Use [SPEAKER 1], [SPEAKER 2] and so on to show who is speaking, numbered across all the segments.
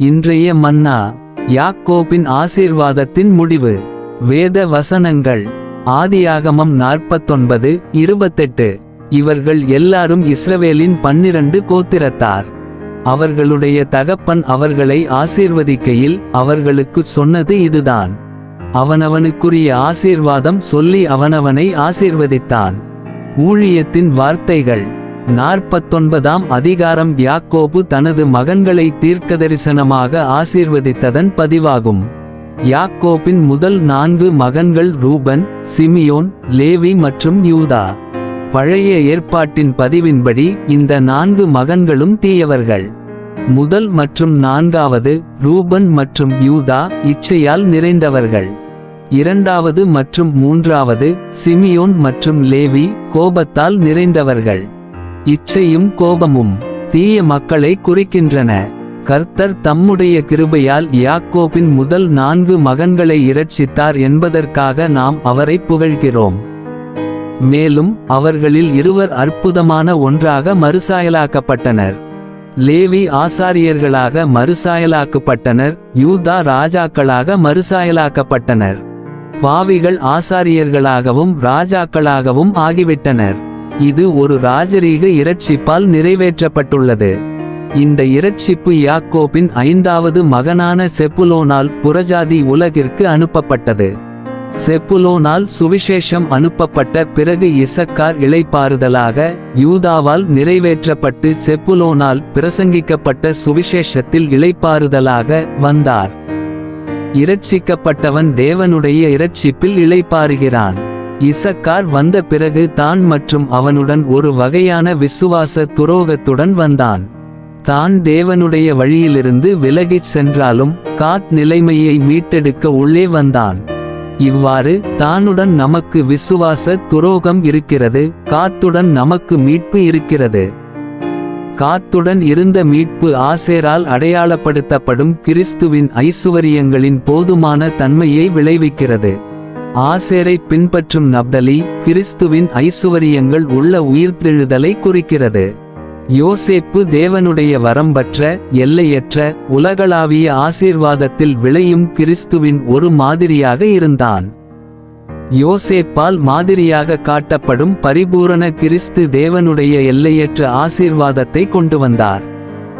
[SPEAKER 1] இன்றைய மன்னா யாக்கோபின் ஆசீர்வாதத்தின் முடிவு. வேத வசனங்கள் ஆதியாகமம் நாற்பத்தொன்பது இருபத்தெட்டு. இவர்கள் எல்லாரும் இஸ்ரவேலின் பன்னிரண்டு கோத்திரத்தார். அவர்களுடைய தகப்பன் அவர்களை ஆசீர்வதிக்கையில் அவர்களுக்கு சொன்னது இதுதான். அவனவனுக்குரிய ஆசீர்வாதம் சொல்லி அவனவனை ஆசீர்வதித்தான். ஊழியத்தின் வார்த்தைகள் நாற்பத்தொன்பதாம் அதிகாரம். யாக்கோபு தனது மகன்களை தீர்க்கதரிசனமாக ஆசீர்வதித்ததன் பதிவாகும். யாக்கோபின் முதல் நான்கு மகன்கள் ரூபன் சிமியோன் லேவி மற்றும் யூதா. பழைய ஏற்பாட்டின் பதிவின்படி இந்த நான்கு மகன்களும் தீயவர்கள். முதல் மற்றும் நான்காவது ரூபன் மற்றும் யூதா இச்சையால் நிறைந்தவர்கள். இரண்டாவது மற்றும் மூன்றாவது சிமியோன் மற்றும் லேவி கோபத்தால் நிறைந்தவர்கள். இச்சையும் கோபமும் தீய மக்களை குறிக்கின்றன. கர்த்தர் தம்முடைய கிருபையால் யாக்கோபின் முதல் நான்கு மகன்களை இரட்சித்தார் என்பதற்காக நாம் அவரை புகழ்கிறோம். மேலும் அவர்களில் இருவர் அற்புதமான ஒன்றாக மறுசாயலாக்கப்பட்டனர். லேவி ஆசாரியர்களாக மறுசாயலாக்கப்பட்டனர் யூதா ராஜாக்களாக மறுசாயலாக்கப்பட்டனர். பாவிகள் ஆசாரியர்களாகவும் ராஜாக்களாகவும் ஆகிவிட்டனர். இது ஒரு ராஜரீக இரட்சிப்பால் நிறைவேற்றப்பட்டுள்ளது. இந்த இரட்சிப்பு யாக்கோபின் ஐந்தாவது மகனான செப்புலோனால் புறஜாதி உலகிற்கு அனுப்பப்பட்டது. செப்புலோனால் சுவிசேஷம் அனுப்பப்பட்ட பிறகு இசக்கார் இளைப்பாறுதலாக யூதாவால் நிறைவேற்றப்பட்டு செப்புலோனால் பிரசங்கிக்கப்பட்ட சுவிசேஷத்தில் இளைப்பாறுதலாக வந்தார். இரட்சிக்கப்பட்டவன் தேவனுடைய இரட்சிப்பில் இளைப்பாறுகிறான். இசக்கார் வந்த பிறகு தான் மற்றும் அவனுடன் ஒரு வகையான விசுவாச துரோகத்துடன் வந்தான். தான் தேவனுடைய வழியிலிருந்து விலகிச் சென்றாலும் காத் நிலைமையை மீட்டெடுக்க உள்ளே வந்தான். இவ்வாறு தானுடன் நமக்கு விசுவாச துரோகம் இருக்கிறது காத்துடன் நமக்கு மீட்பு இருக்கிறது. காத்துடன் இருந்த மீட்பு ஆசேரால் அடையாளப்படுத்தப்படும் கிறிஸ்துவின் ஐசுவரியங்களின் போதுமான தன்மையை விளைவிக்கிறது. ஆசேரை பின்பற்றும் நப்தலி கிறிஸ்துவின் ஐசுவரியங்கள் உள்ள உயிர்த்தெழுதலை குறிக்கிறது. யோசேப்பு தேவனுடைய வரம்பற்ற எல்லையற்ற உலகளாவிய ஆசீர்வாதத்தில் விளையும் கிறிஸ்துவின் ஒரு மாதிரியாக இருந்தான். யோசேப்பால் மாதிரியாக காட்டப்படும் பரிபூரண கிறிஸ்து தேவனுடைய எல்லையற்ற ஆசீர்வாதத்தை கொண்டு வந்தார்.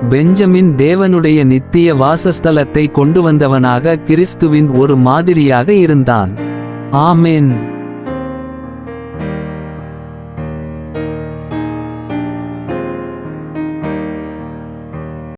[SPEAKER 1] பெஞ்சமின் தேவனுடைய நித்திய வாசஸ்தலத்தை கொண்டு வந்தவனாக கிறிஸ்துவின் ஒரு மாதிரியாக இருந்தான். ஆமென்